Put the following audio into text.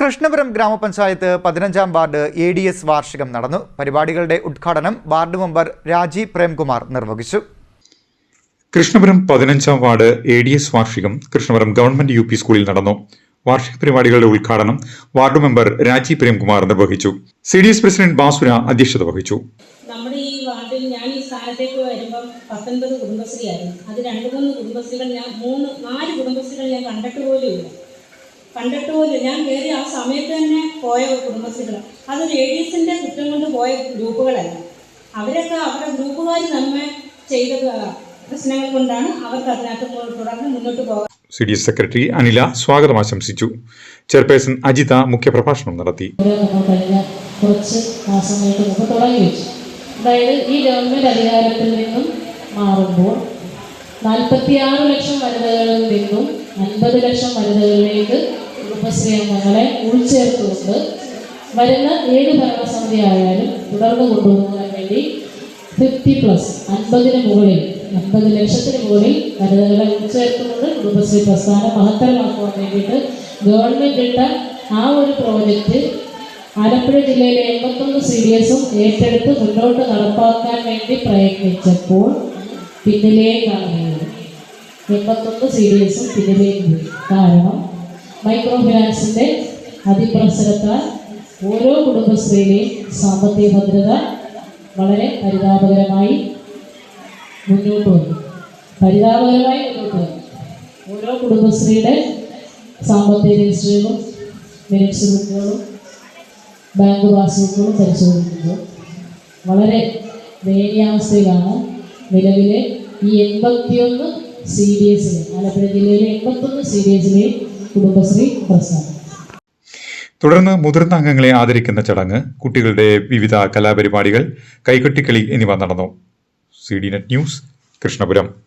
കൃഷ്ണപുരം ഗ്രാമപഞ്ചായത്ത് പതിനഞ്ചാം ward A D S വാർഷികം നടന്നു. പരിപാടികളുടെ ഉദ്ഘാടനം വാർഡ് മെമ്പർ രാജീവ് പ്രേംകുമാർ നിർവഹിച്ചു. കൃഷ്ണപുരം പതിനഞ്ചാം വാർഡ് എ ഡി എസ് വാർഷികം കൃഷ്ണപുരം ഗവൺമെന്റ് യു പി സ്കൂളിൽ നടന്നു. വാർഷിക പരിപാടികളുടെ ഉദ്ഘാടനം വാർഡ് മെമ്പർ രാജീവ് പ്രേംകുമാർ നിർവഹിച്ചു. C D S president Basura അധ്യക്ഷത വഹിച്ചു. നമ്മുടെ ഈ വാർഡിൽ ഞാൻ ഈ സ്ഥാനത്തേക്ക് വരുമ്പം പത്തൊൻപത് കുടുംബശ്രീയായിരുന്നു അത് രണ്ട് മൂന്ന് കുടുംബശ്രീകൾ ഞാൻ മൂന്ന് നാല് കുടുംബശ്രീകൾ ഞാൻ കണ്ടിട്ട് പോലും ഇല്ല. കണ്ടിട്ട് പോലും ഞാൻ കയറി ആ സമയത്ത് തന്നെ പോയ കുടുംബശ്രീകൾ അത് ലേഡീസിന്റെ കുറ്റം കൊണ്ട് പോയ ഗ്രൂപ്പുകളല്ല. അവരൊക്കെ അവരുടെ ഗ്രൂപ്പുകാർ നമ്മെ ചെയ്ത പ്രശ്നങ്ങൾ കൊണ്ടാണ് അവർക്ക് അതിനകത്ത് തുടർന്ന് മുന്നോട്ട് പോകാൻ C D S secretary Anila സ്വാഗതം ആശംസിച്ചു. ചെയർപേഴ്സൺ അജിത മുഖ്യപ്രഭാഷണം നടത്തി. കുറച്ച് മാസങ്ങൾക്ക് മുമ്പ് തുടങ്ങി വെച്ചു. അതായത് ഈ ഗവൺമെന്റ് അധികാരത്തിൽ നിന്നും മാറുമ്പോൾ നാൽപ്പത്തിയാറ് ലക്ഷം വനിതകളിൽ നിന്നും അൻപത് ലക്ഷം വനിതകളിലേക്ക് കുടുംബശ്രീ അംഗങ്ങളെ ഉൾച്ചേർത്തുകൊണ്ട് വരുന്ന ഏത് ഭരണസമിതി ആയാലും തുടർന്ന് കൊണ്ടുപോകാൻ വേണ്ടി ഫിഫ്റ്റി പ്ലസ് അൻപതിന് മുകളിൽ അൻപത് ലക്ഷത്തിന് മുകളിൽ വനിതകളെ ഉൾച്ചേർത്തുകൊണ്ട് കുടുംബശ്രീ പ്രസ്ഥാനം മഹത്തരമാക്കുവാൻ വേണ്ടിയിട്ട് ഗവൺമെന്റ് ഇട്ട ആ ഒരു പ്രോജക്റ്റ് ആലപ്പുഴ ജില്ലയിലെ എൺപത്തൊന്ന് സി ഡി എസും ഏറ്റെടുത്ത് മുന്നോട്ട് നടപ്പാക്കാൻ വേണ്ടി പ്രയത്നിച്ചപ്പോൾ പിന്നിലേക്കാണ് എൺപത്തൊന്ന് സി ഡി എസും പിന്നിലേക്ക് കാരണം മൈക്രോ ഫിനാൻസിന്റെ അതിപ്രസരത്താൽ ഓരോ കുടുംബശ്രീയിലെയും സാമ്പത്തിക ഭദ്രത വളരെ പരിതാപകരമായി മുന്നോട്ട് വന്നു. പരിതാപകരമായി മുന്നോട്ട് വന്നു. ഓരോ കുടുംബശ്രീയുടെ സാമ്പത്തിക രജിസ്റ്ററുകളും മിനിറ്റ്സ് ബുക്കുകളും ബാങ്ക് പാസ്ബുക്കുകളും പരിശോധിക്കുമ്പോൾ വളരെ ദയനീയാവസ്ഥയിലാണ് നിലവിലെ ഈ എൺപത്തിയൊന്ന് സി ഡി എസിലെ ആലപ്പുഴ ജില്ലയിലെ എൺപത്തൊന്ന് സി ഡി എസിലെ തുടർന്ന് മുതിർന്ന അംഗങ്ങളെ ആദരിക്കുന്ന ചടങ്ങ് കുട്ടികളുടെ വിവിധ കലാപരിപാടികൾ കൈകൊട്ടിക്കളി എന്നിവ നടന്നു. C D net news Krishnapuram.